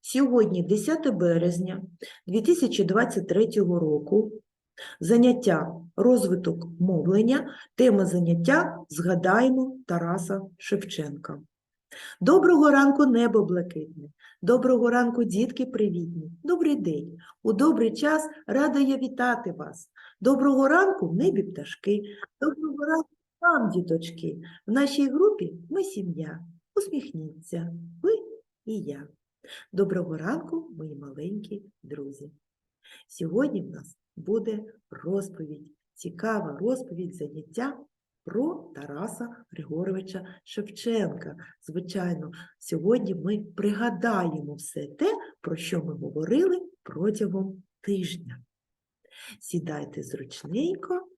Сьогодні 10 березня 2023 року. Заняття розвиток мовлення. Тема заняття згадаємо Тараса Шевченка. Доброго ранку, небо блакитне. Доброго ранку, дітки привітні. Добрий день. У добрий час рада я вітати вас. Доброго ранку, небі пташки. Доброго ранку вам, діточки. В нашій групі ми сім'я. Усміхніться, ви і я. Доброго ранку, мої маленькі друзі. Сьогодні в нас буде розповідь, цікава розповідь заняття про Тараса Григоровича Шевченка. Звичайно, сьогодні ми пригадаємо все те, про що ми говорили протягом тижня. Сідайте зручненько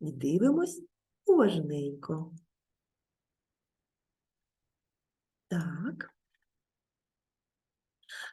і дивимось уважненько. Так.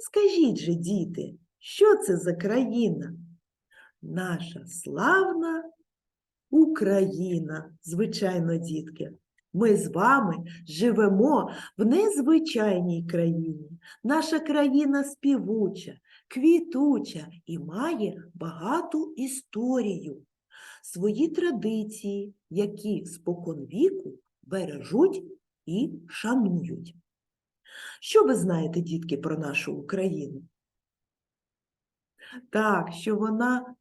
Скажіть же, діти, що це за країна? Наша славна Україна, звичайно, дітки. Ми з вами живемо в незвичайній країні. Наша країна співуча, квітуча і має багату історію, свої традиції, які споконвіку бережуть і шанують. Що ви знаєте, дітки, про нашу Україну? Так, що вона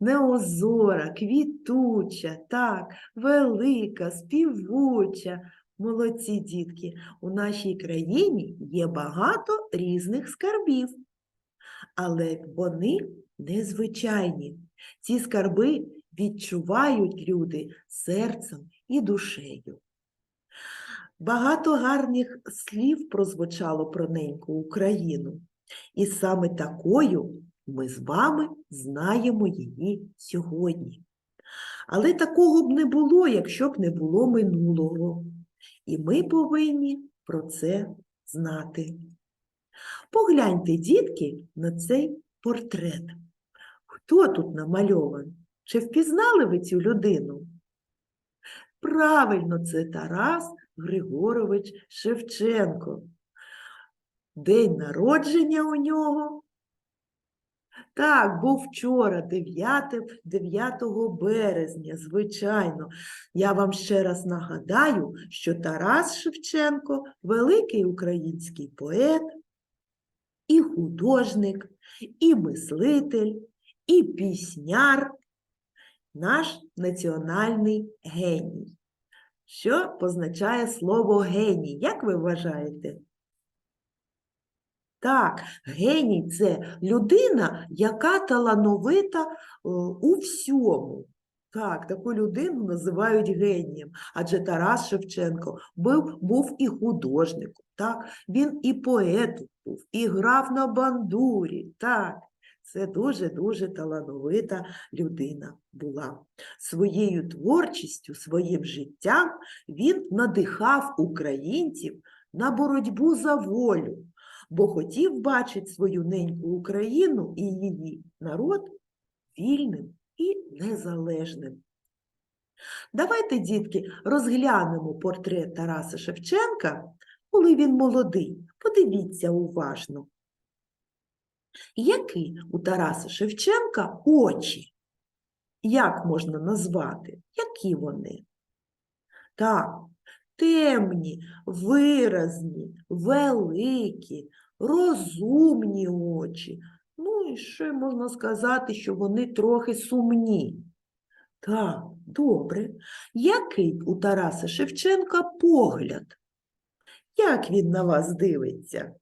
неозора, квітуча, так, велика, співуча. Молодці дітки, у нашій країні є багато різних скарбів, але вони незвичайні. Ці скарби відчувають люди серцем і душею. Багато гарних слів прозвучало про неньку Україну, і саме такою ми з вами знаємо її сьогодні. Але такого б не було, якщо б не було минулого. І ми повинні про це знати. Погляньте, дітки, на цей портрет. Хто тут намальований? Чи впізнали ви цю людину? Правильно, це Тарас Григорович Шевченко. День народження у нього. Так, був вчора, 9, 9 березня, звичайно. Я вам ще раз нагадаю, що Тарас Шевченко великий український поет, і художник, і мислитель, і пісняр, наш національний геній. Що позначає слово геній? Як ви вважаєте? Так, геній це людина, яка талановита е, у всьому. Так, таку людину називають генієм, адже Тарас Шевченко був, був і художником, так, він і поетом був, і грав на бандурі. Так, це дуже-дуже талановита людина була. Своєю творчістю, своїм життям він надихав українців на боротьбу за волю бо хотів бачити свою неньку Україну і її народ вільним і незалежним. Давайте, дітки, розглянемо портрет Тараса Шевченка, коли він молодий. Подивіться уважно. Які у Тараса Шевченка очі? Як можна назвати? Які вони? Так, темні, виразні, великі, розумні очі. Ну і ще можна сказати, що вони трохи сумні. Так, добре. Який у Тараса Шевченка погляд? Як він на вас дивиться?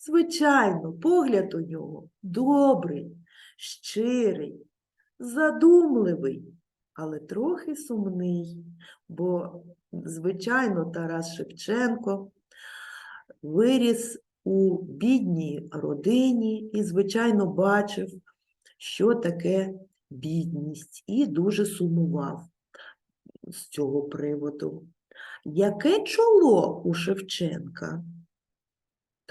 Звичайно, погляд у нього добрий, щирий, задумливий, але трохи сумний, бо, звичайно, Тарас Шевченко виріс у бідній родині і, звичайно, бачив, що таке бідність, і дуже сумував з цього приводу. Яке чоло у Шевченка?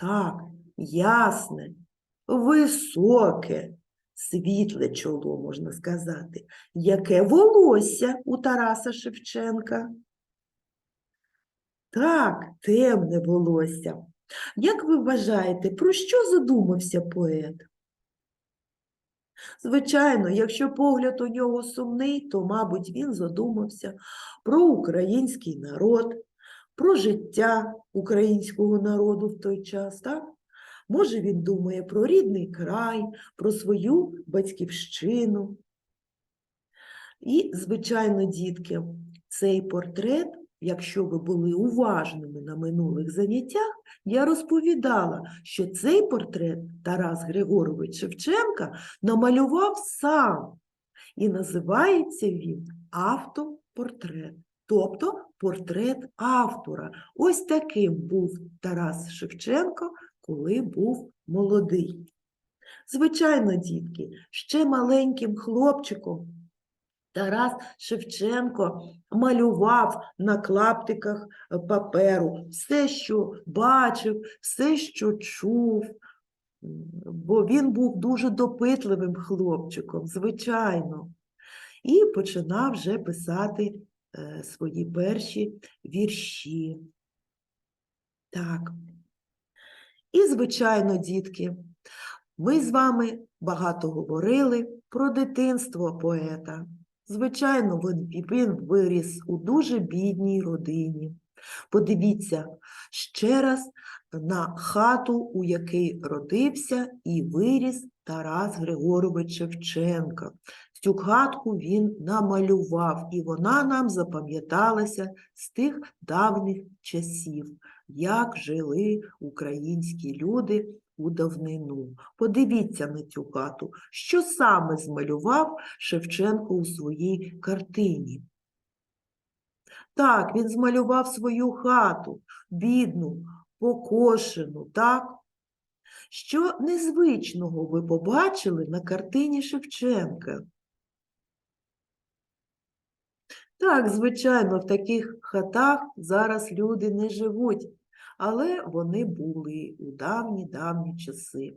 Так, ясне, високе, світле чоло, можна сказати. Яке волосся у Тараса Шевченка? Так, темне волосся. Як ви вважаєте, про що задумався поет? Звичайно, якщо погляд у нього сумний, то, мабуть, він задумався про український народ, про життя українського народу в той час, так? Може, він думає про рідний край, про свою батьківщину. І, звичайно, дітки, цей портрет, якщо ви були уважними на минулих заняттях, я розповідала, що цей портрет Тарас Григорович Шевченка намалював сам. І називається він автопортрет, тобто портрет автора. Ось таким був Тарас Шевченко, коли був молодий. Звичайно, дітки, ще маленьким хлопчиком Тарас Шевченко малював на клаптиках е, паперу все, що бачив, все, що чув, бо він був дуже допитливим хлопчиком, звичайно, і починав вже писати свої перші вірші. Так. І, звичайно, дітки, ми з вами багато говорили про дитинство поета. Звичайно, він, він виріс у дуже бідній родині. Подивіться ще раз на хату, у якій родився і виріс Тарас Григорович Шевченко. Цю хатку він намалював, і вона нам запам'яталася з тих давніх часів, як жили українські люди у давнину. Подивіться на цю хату, що саме змалював Шевченко у своїй картині. Так, він змалював свою хату, бідну, покошену, так? Що незвичного ви побачили на картині Шевченка? Так, звичайно, в таких хатах зараз люди не живуть, але вони були у давні-давні часи.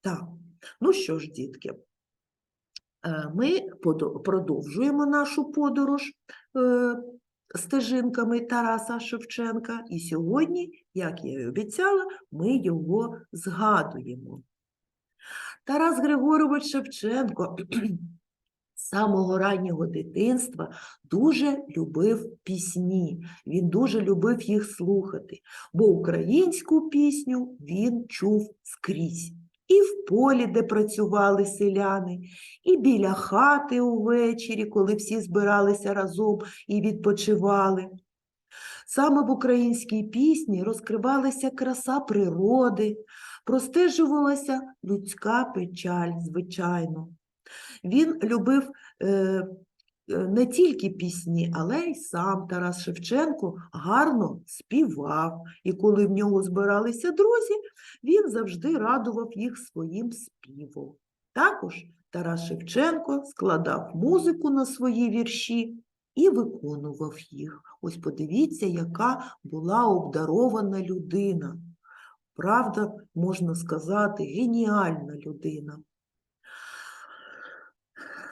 Так, ну що ж, дітки, е, ми продовжуємо нашу подорож е, стежинками Тараса Шевченка, і сьогодні, як я і обіцяла, ми його згадуємо. Тарас Григорович Шевченко самого раннього дитинства дуже любив пісні, він дуже любив їх слухати, бо українську пісню він чув скрізь. І в полі, де працювали селяни, і біля хати увечері, коли всі збиралися разом і відпочивали. Саме в українській пісні розкривалася краса природи, простежувалася людська печаль, звичайно. Він любив е, е, не тільки пісні, але й сам Тарас Шевченко гарно співав. І коли в нього збиралися друзі, він завжди радував їх своїм співом. Також Тарас Шевченко складав музику на свої вірші і виконував їх. Ось подивіться, яка була обдарована людина. Правда, можна сказати, геніальна людина.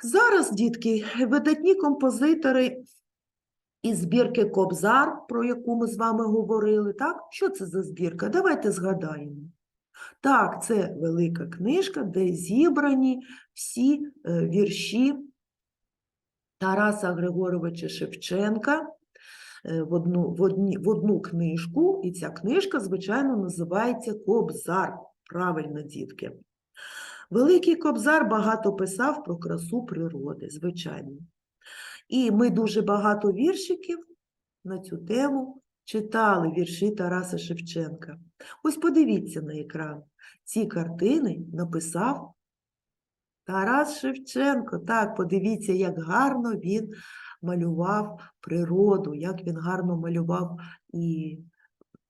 Зараз, дітки, видатні композитори із збірки Кобзар, про яку ми з вами говорили, так? Що це за збірка? Давайте згадаємо. Так, це велика книжка, де зібрані всі е, вірші Тараса Григоровича Шевченка е, в одну, в, одні, в одну книжку, і ця книжка, звичайно, називається Кобзар. Правильно, дітки. Великий Кобзар багато писав про красу природи, звичайно. І ми дуже багато віршиків на цю тему читали вірші Тараса Шевченка. Ось подивіться на екран. Ці картини написав Тарас Шевченко. Так, подивіться, як гарно він малював природу, як він гарно малював і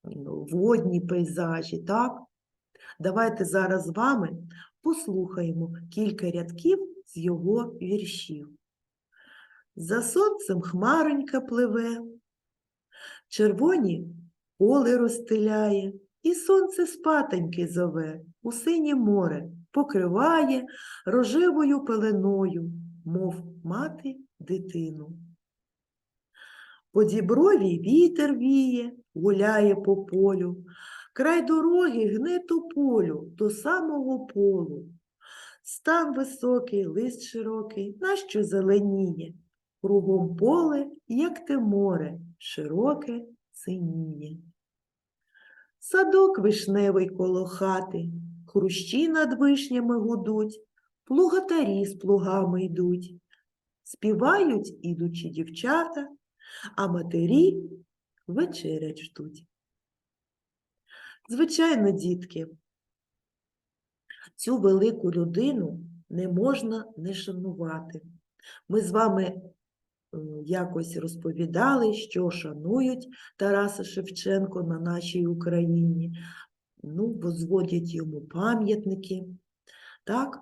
ну, водні пейзажі, так? Давайте зараз з вами послухаємо кілька рядків з його віршів. За сонцем хмаронька пливе, червоні поле розстеляє, і сонце спатоньки зове, у синє море покриває рожевою пеленою, мов мати дитину. По діброві вітер віє, гуляє по полю, край дороги гне полю до самого полу. Стан високий, лист широкий, нащо зеленіє, кругом поле, як те море, широке синіє. Садок вишневий коло хати, хрущі над вишнями гудуть, плугатарі з плугами йдуть, співають ідучі дівчата, а матері вечерять ждуть. Звичайно, дітки, цю велику людину не можна не шанувати. Ми з вами якось розповідали, що шанують Тараса Шевченко на нашій Україні. Ну, возводять йому пам'ятники, так?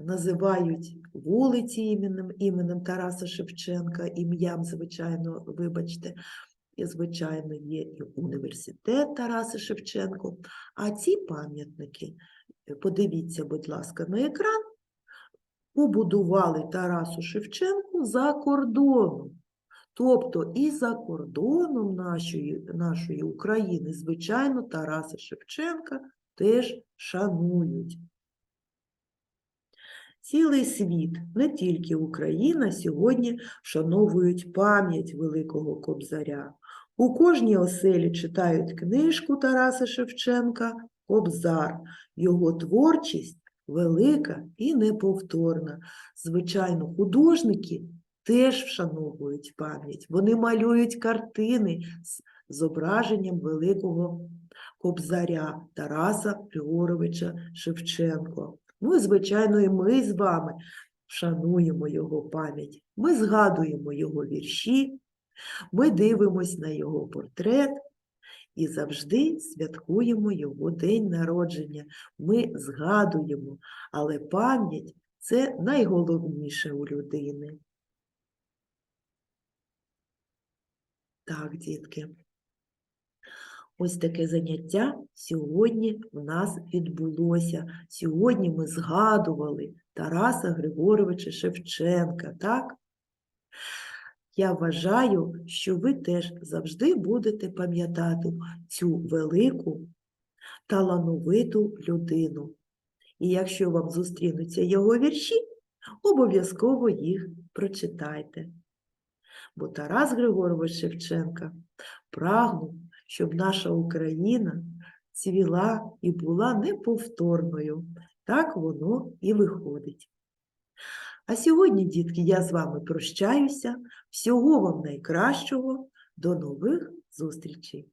називають вулиці іменем, іменем Тараса Шевченка, ім'ям, звичайно, вибачте, і, звичайно, є і університет Тараса Шевченко. А ці пам'ятники, е, подивіться, будь ласка, на екран, побудували Тарасу Шевченку за кордоном. Тобто і за кордоном нашої, нашої України, звичайно, Тараса Шевченка теж шанують. Цілий світ, не тільки Україна, сьогодні вшановують пам'ять Великого Кобзаря. У кожній оселі читають книжку Тараса Шевченка Кобзар. Його творчість велика і неповторна. Звичайно, художники теж вшановують пам'ять. Вони малюють картини з зображенням великого Кобзаря Тараса Григоровича Шевченко. Ну і, звичайно, і ми з вами шануємо його пам'ять. Ми згадуємо його вірші, ми дивимось на його портрет і завжди святкуємо його день народження. Ми згадуємо, але пам'ять це найголовніше у людини. Так, дітки. Ось таке заняття сьогодні в нас відбулося. Сьогодні ми згадували Тараса Григоровича Шевченка, так? Я вважаю, що ви теж завжди будете пам'ятати цю велику, талановиту людину. І якщо вам зустрінуться його вірші, обов'язково їх прочитайте. Бо Тарас Григорович Шевченка прагнув щоб наша Україна цвіла і була неповторною. Так воно і виходить. А сьогодні, дітки, я з вами прощаюся. Всього вам найкращого. До нових зустрічей!